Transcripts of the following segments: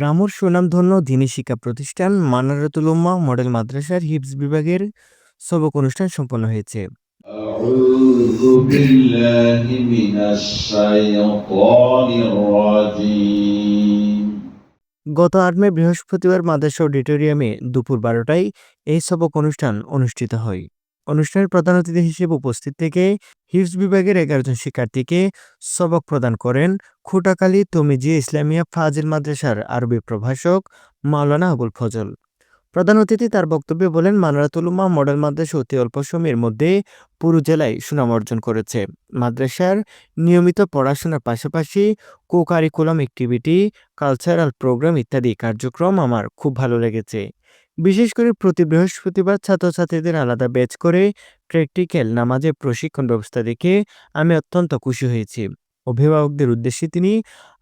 রামুর সুনামধন্য দিনী শিক্ষা প্রতিষ্ঠান মানারতুলুম্মা মডেল মাদ্রাসার হিপস বিভাগের সবক অনুষ্ঠান সম্পন্ন হয়েছে। গত আট মে বৃহস্পতিবার মাদ্রাসা অডিটোরিয়ামে দুপুর বারোটায় এই সবক অনুষ্ঠান অনুষ্ঠিত হয়। অনুষ্ঠানের প্রধান অতিথি হিসেবে উপস্থিত থেকে হিফজ বিভাগের এগারোজন শিক্ষার্থীকে সবক প্রদান করেন খুটাকালী তমিজি ইসলামিয়া ফাজিল মাদ্রাসার আরবি প্রভাষক মাওলানা আবুল ফজল। প্রধান অতিথি তার বক্তব্যে বলেন মানারাতুলুমা মডেল মাদ্রাসা অতি অল্প সময়ের মধ্যে পুরো জেলায় সুনাম অর্জন করেছে। মাদ্রাসার নিয়মিত পড়াশোনার পাশাপাশি co curriculum activity cultural program ইত্যাদি কার্যক্রম আমার খুব ভালো লেগেছে। বিশেষ করে প্রতি বৃহস্পতিবার ছাত্রছাত্রীদের আলাদা ব্যাচ করে প্র্যাকটিক্যাল নামাজের প্রশিক্ষণ ব্যবস্থা দেখে আমি অত্যন্ত খুশি হয়েছি। অভিভাবকদের উদ্দেশ্যে তিনি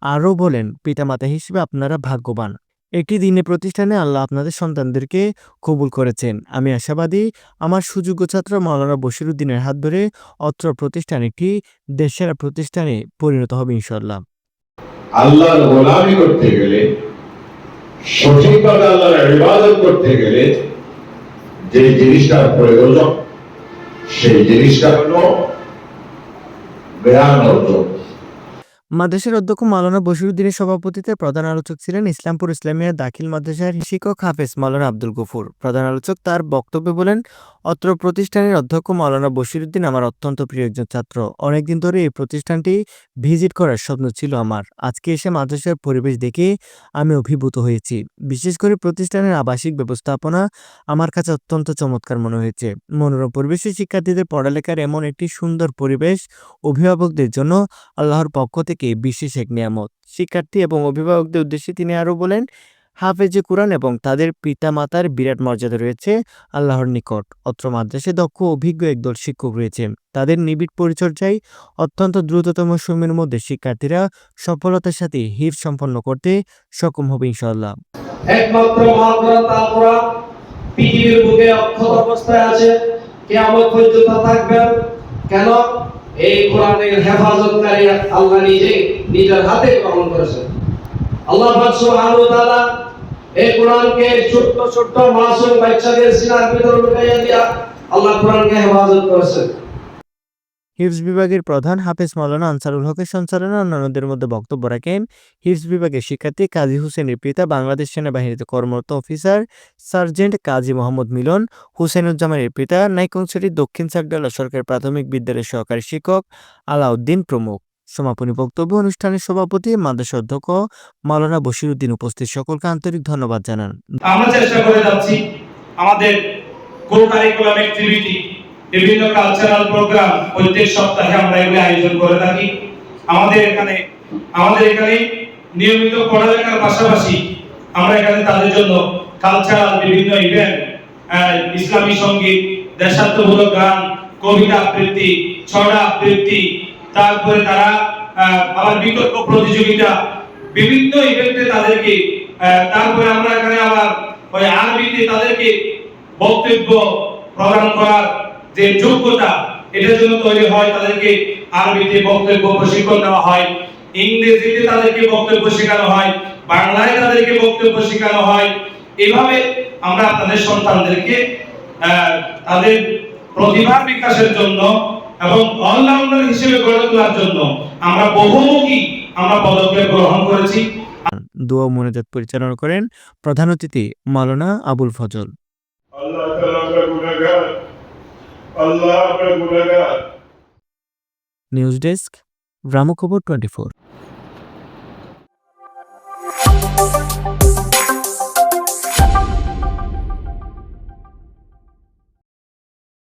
আরও বলেন, পিতামাতা হিসেবে আপনারা ভাগ্যবান। একটি দিনে প্রতিষ্ঠানে আল্লাহ আপনাদের সন্তানদেরকে কবুল করেছেন। আমি আশাবাদী, আমার সুযোগ্য ছাত্র মাওলানা বশিরুদ্দিনের হাত ধরে অত্র প্রতিষ্ঠান একটি দেশের প্রতিষ্ঠানে পরিণত হবে ইনশাল্লাহ আল্লাহর গোলামি করতে গেলে সঠিকভাবে আল্লাহর ইবাদত করতে গেলে যে জিনিসটার প্রয়োজন সেই জিনিসটা হলো জ্ঞান অর্জন। মাদ্রাসার অধ্যক্ষ মাওলানা বশিরুদ্দিনের সভাপতিতে প্রধান আলোচক ছিলেন ইসলামপুর ইসলামিয়া দাখিল মাদ্রাসার শিক্ষক হাফেজ মাওলানা আব্দুল গফুর। প্রধান আলোচক তার বক্তব্যে বলেন, অত্র প্রতিষ্ঠানের অধ্যক্ষ মাওলানা বশিরুদ্দিন আমার অত্যন্ত প্রিয় একজন ছাত্র। অনেকদিন ধরে এই প্রতিষ্ঠানটি ভিজিট করার স্বপ্ন ছিল আমার। আজকে এসে মাদ্রাসার পরিবেশ দেখে আমি অভিভূত হয়েছি। বিশেষ করে প্রতিষ্ঠানের আবাসিক ব্যবস্থাপনা আমার কাছে অত্যন্ত চমৎকার মনে হয়েছে। মনোরম পরিবেশে শিক্ষার্থীদের পড়ালেখার এমন একটি সুন্দর পরিবেশ অভিভাবকদের জন্য আল্লাহর পক্ষ থেকে বিশেষ এক নিয়ামত। শিক্ষার্থী এবং অভিভাবকদের উদ্দেশ্যে তিনি আরও বলেন, হাফেজে কোরআন এবং তাদের পিতামাতার বিরাট মর্যাদা রয়েছে আল্লাহর নিকট। অত্র মাদ্রাসে দক্ষ অভিজ্ঞ একদল শিক্ষক রয়েছে। তাদের নিবিড় পরিচর্যায় অত্যন্ত দ্রুততম সময়ের মধ্যে শিক্ষার্থীরা সফলতার সাথে হিফ সম্পন্ন করতে সক্ষম হবে ইনশাআল্লাহ। একমাত্র পৃথিবীর বুকে অক্ষত অবস্থায় আছে। কিয়ামত পর্যন্ত থাকবেন। কেন? এই কোরআনের হেফাজতকারী আল্লাহ নিজে নিজের হাতে গ্রহণ করেছেন। আল্লাহ সুবহানাহু ওয়া তাআলা এই কোরআনকে ছোট্ট ছোট্ট মাসুম বাচ্চাদের সিনার ভিতর লুকাইয়া দিয়া আল্লাহ কোরআনকে হেফাজত করেছেন। হিফজ বিভাগের প্রধান হাফেজ মাওলানা আনসারুল হকের সঞ্চালনা অন্যান্যদের মধ্যে বক্তব্য রাখেন হিফজ বিভাগের শিক্ষার্থী কাজী হোসেনের পিতা বাংলাদেশ সেনাবাহিনীতে কর্মরত অফিসার সার্জেন্ট কাজী মোহাম্মদ মিলন হুসেনুজ্জামানের পিতা নাইকংছড়ি দক্ষিণ সাগডালা সরকারি প্রাথমিক বিদ্যালয়ের সহকারী শিক্ষক আলাউদ্দিন প্রমুখ। সমাপনী বক্তব্য অনুষ্ঠানের সভাপতি, মাদ্রাসা অধ্যক্ষ মাওলানা বশিরুদ্দিন উপস্থিত। সকলকে আন্তরিক ধন্যবাদ জানান। আমরা চেষ্টা করে যাচ্ছি আমাদের কো কারিকুলাম অ্যাক্টিভিটি বিভিন্ন কালচারাল প্রোগ্রাম প্রত্যেক সপ্তাহে আমরা এগুলো আয়োজন করে থাকি। আমাদের এখানে আমাদের এখানে নিয়মিত পড়ালেখার পাশাপাশি আমরা এখানে তাদের জন্য কালচারাল বিভিন্ন ইভেন্ট ইসলামী সংগীত দেশাত্মমূলক গান, কবিতা আবৃত্তি, ছড়া আবৃত্তি, তারপরে তারা আবার বিতর্ক প্রতিযোগিতা, বিভিন্ন ইভেন্টে তাদেরকে তারপরে আমরা এখানে আবার ওই আরবিতে তাদেরকে বক্তব্য প্রদান করার যে যোগ্যতা এটার জন্য তৈরি হয় তাদেরকে আরবিতে বক্তব্য প্রশিক্ষণ দেওয়া হয়। ইংরেজিতে তাদেরকে বক্তব্য শেখানো হয় বাংলায় তাদেরকে বক্তব্য শেখানো হয়। এভাবে আমরা আপনাদের সন্তানদেরকে তাদের প্রতিভার বিকাশের জন্য এবং অলরাউন্ডার হিসেবে গড়ে তোলার জন্য আমরা বহুমুখী আমরা পদক্ষেপ গ্রহণ করেছি। দোয়া মোনাজাত পরিচালনা করেন প্রধান অতিথি মাওলানা আবুল ফজল। আল্লাহ তাআলা গুনাহগার আল্লাহ আমরা গুণাগার নিউজ ডেস্ক ব্রাহ্মখবর টোয়েন্টি ফোর।